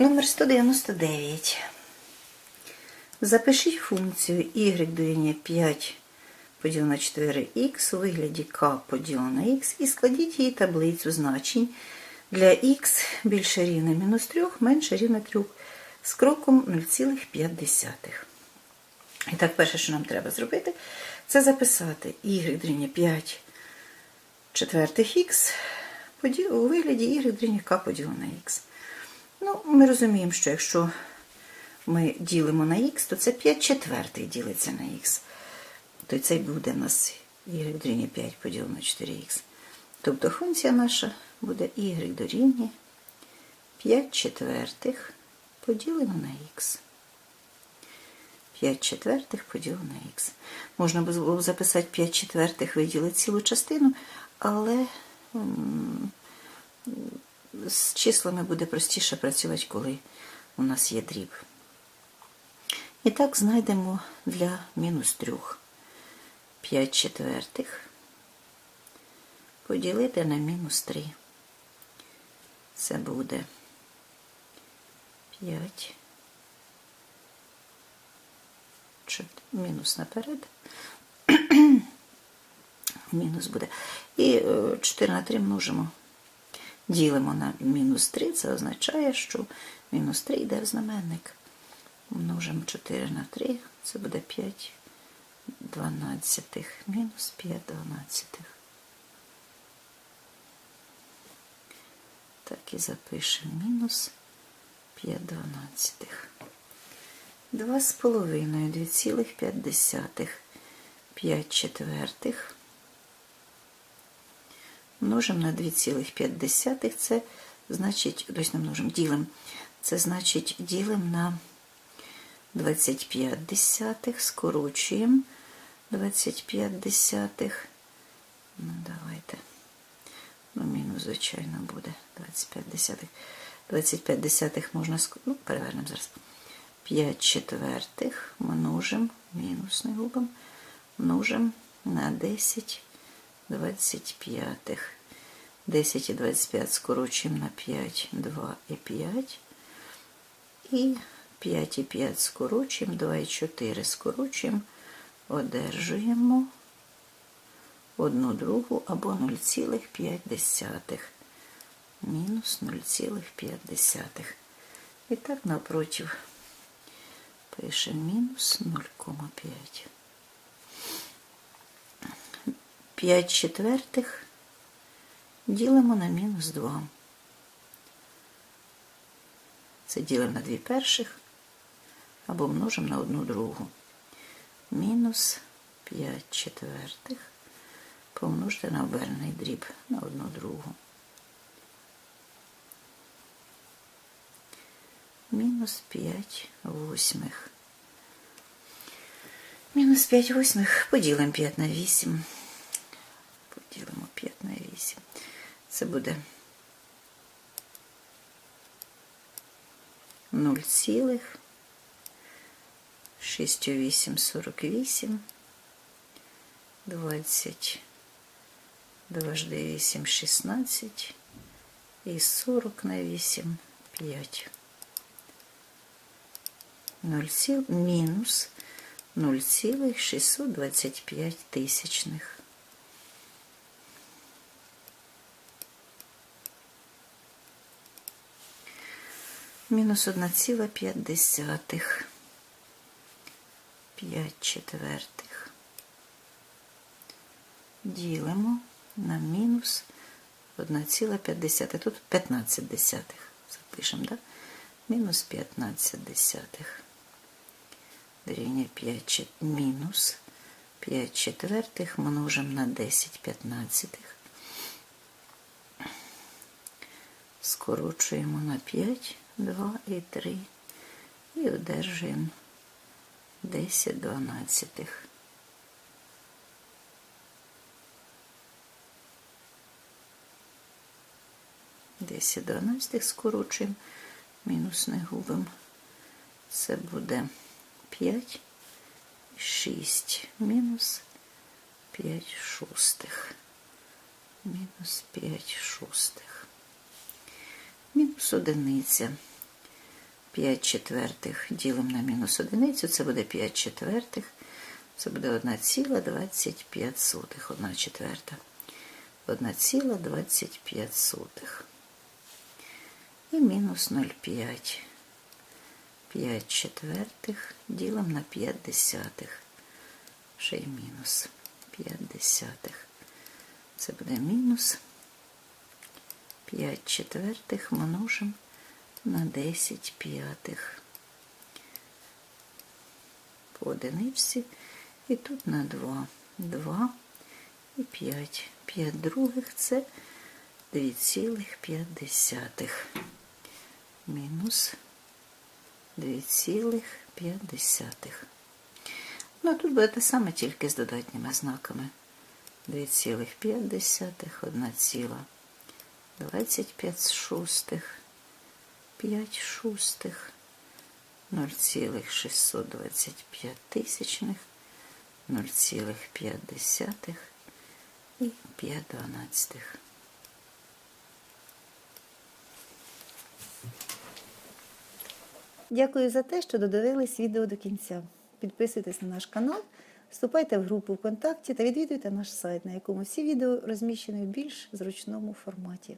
Номер 199. Запишіть функцію y дорівнює 5 поділено на 4х у вигляді k поділено на х і складіть її таблицю значень для х більше рівне мінус 3, менше рівне 3 з кроком 0,5. І так, перше, що нам треба зробити, це записати y дорівнює 5 четвертих х у вигляді y дорівнює k поділено на х. Ну, ми розуміємо, що якщо ми ділимо на х, то це 5 четвертих ділиться на х. То це буде в нас y дорівнює 5 поділено на 4х. Тобто функція наша буде y дорівнює 5 четвертих поділено на х. 5 четвертих поділено на х. Можна було б записати 5 четвертих, виділити цілу частину, але з числами буде простіше працювати, коли у нас є дріб. І так знайдемо для мінус 3 5 четвертих поділити на мінус 3. Це буде 5. Мінус наперед. Мінус буде. І е, 4 на 3 множимо. Ділимо на мінус 3, це означає, що мінус 3 йде в знаменник. Множимо 4 на 3, це буде 5 дванадцятих. Мінус 5 дванадцятих. Так і запишемо мінус 5 дванадцятих. 2 з половиною, 2,5. 5 четвертих. Множимо на 2,5, це значить, тобто не множимо, ділимо. Це значить ділимо на 25 десятих, скорочуємо 25 десятих. Ну, давайте. Ну, мінус, звичайно, буде 25 десятих. 25 десятих можна ну, перевернемо зараз. 5 четвертих множимо, мінус не губимо, множимо на 10 25. 10 і 25 скорочуємо на 5, 2 і 5. І 5 і 5 скорочуємо, 2 і 4 скорочуємо, одержуємо 1 другу або 0,5. Мінус 0,5. І так навпротив пишемо мінус 0,5. 5 четвертих ділимо на мінус 2. Це ділимо на 2 перших або множимо на одну другу. Мінус 5 четвертих помножити на оберний дріб на одну другу. Мінус 5 восьмих. Мінус 5 восьмих поділимо 5 на 8. Поділимо 5 на 8. Це буде? 0 цілих. 6 у 8 48 20 дважди 8 16 і 40 на 8 5 0 ціл мінус 0,625 тисячних. Мінус 1,5. 5 четвертих. Ділимо на мінус 1,5. Тут 15 десятих. Запишемо, так? Да? Мінус 15 десятих дорівнює 5 чет- мінус 5 четвертих множимо на 10 п'ятнадцятих. Скорочуємо на 5, 2 і 3 і одержуємо 10 дванадцятих. Десять дванадцятих скорочуємо, мінус не губимо. Це буде 5, 6, мінус 5 шостих. Мінус 5 шостих. Мінус одиниця. 5 четвертих ділимо на мінус одиницю, це буде 5 четвертих. Це буде 1,25. 1 четверта. 1,25. І мінус 0,5. 5 четвертих ділимо на 5 десятих. Ще й мінус 5 десятих. Це буде мінус 5 четвертих множимо на 10 п'ятих. По одиничці. І тут на 2. 2 і 5. 5 других це 2,5. Мінус 2,5. Ну, а тут буде те саме, тільки з додатніми знаками. 2,5, 1,25 шостих, 5 шостих, 0,625 тисячних, 0,5 і 5 дванадцятих. Дякую за те, що додивились відео до кінця. Підписуйтесь на наш канал, вступайте в групу ВКонтакті та відвідуйте наш сайт, на якому всі відео розміщені в більш зручному форматі.